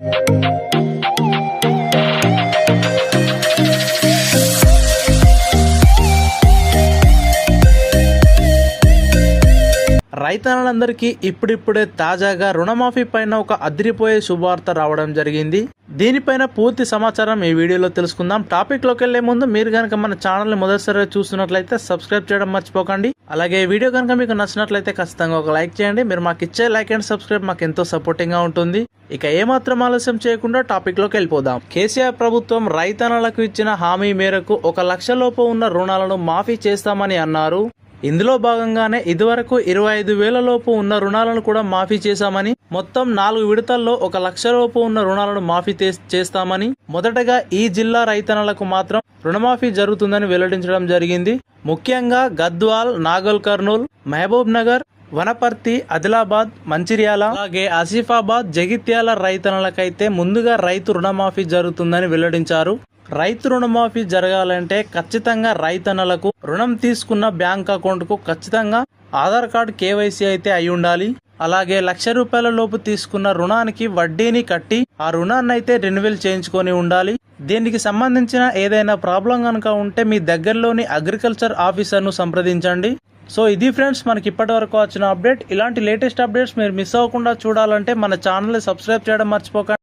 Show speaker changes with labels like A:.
A: రైతన్నలందరికీ ఇప్పుడిప్పుడే తాజాగా రుణమాఫీ పైన ఒక అదిరిపోయే శుభవార్త రావడం జరిగింది. దీనిపైన పూర్తి సమాచారం ఈ వీడియోలో తెలుసుకుందాం. టాపిక్లోకి వెళ్ళే ముందు మీరు కనుక మన ఛానల్ని మొదటిసారిగా చూస్తున్నట్లయితే సబ్స్క్రైబ్ చేయడం మర్చిపోకండి. అలాగే ఈ వీడియో కనుక మీకు నచ్చినట్లయితే ఖచ్చితంగా ఒక లైక్ చేయండి. మీరు మాకు ఇచ్చే లైక్ అండ్ సబ్స్క్రైబ్ మాకు ఎంతో సపోర్టింగ్గా ఉంటుంది. ఇక ఏమాత్రం ఆలస్యం చేయకుండా టాపిక్లోకి వెళ్ళిపోదాం. కేసీఆర్ ప్రభుత్వం రైతన్నలకు ఇచ్చిన హామీ మేరకు ఒక లక్ష లోపు ఉన్న రుణాలను మాఫీ చేస్తామని అన్నారు. ఇందులో భాగంగానే ఇదివరకు ఇరవై ఐదు వేల లోపు ఉన్న రుణాలను కూడా మాఫీ చేశామని మొత్తం నాలుగు విడతల్లో ఒక లక్ష లోపు ఉన్న రుణాలను మాఫీ చేస్తామని మొదటగా ఈ జిల్లా రైతన్నలకు మాత్రం రుణమాఫీ జరుగుతుందని వెల్లడించడం జరిగింది. ముఖ్యంగా గద్వాల్ నాగల్ కర్నూల్ మహబూబ్ నగర్ వనపర్తి ఆదిలాబాద్ మంచిర్యాల అలాగే ఆసిఫాబాద్ జగిత్యాల రైతన్నలకైతే ముందుగా రైతు రుణమాఫీ జరుగుతుందని వెల్లడించారు. రైతు రుణమాఫీ జరగాలంటే ఖచ్చితంగా రైతన్నలకు రుణం తీసుకున్న బ్యాంక్ అకౌంట్కు ఖచ్చితంగా ఆధార్ కార్డు కేవైసీ అయితే అయి ఉండాలి. అలాగే లక్ష రూపాయల లోపు తీసుకున్న రుణానికి వడ్డీని కట్టి ఆ రుణాన్ని అయితే రెన్యువల్ చేయించుకొని ఉండాలి. దీనికి సంబంధించిన ఏదైనా ప్రాబ్లం కనుక ఉంటే మీ దగ్గరలోని అగ్రికల్చర్ ఆఫీసర్ను సంప్రదించండి. సో ఇది ఫ్రెండ్స్ మనకి ఇప్పటి వరకు వచ్చిన అప్డేట్. ఇలాంటి లేటెస్ట్ అప్డేట్స్ మీరు మిస్ అవ్వకుండా చూడాలంటే మన ఛానల్ని సబ్స్క్రైబ్ చేయడం మర్చిపోకండి.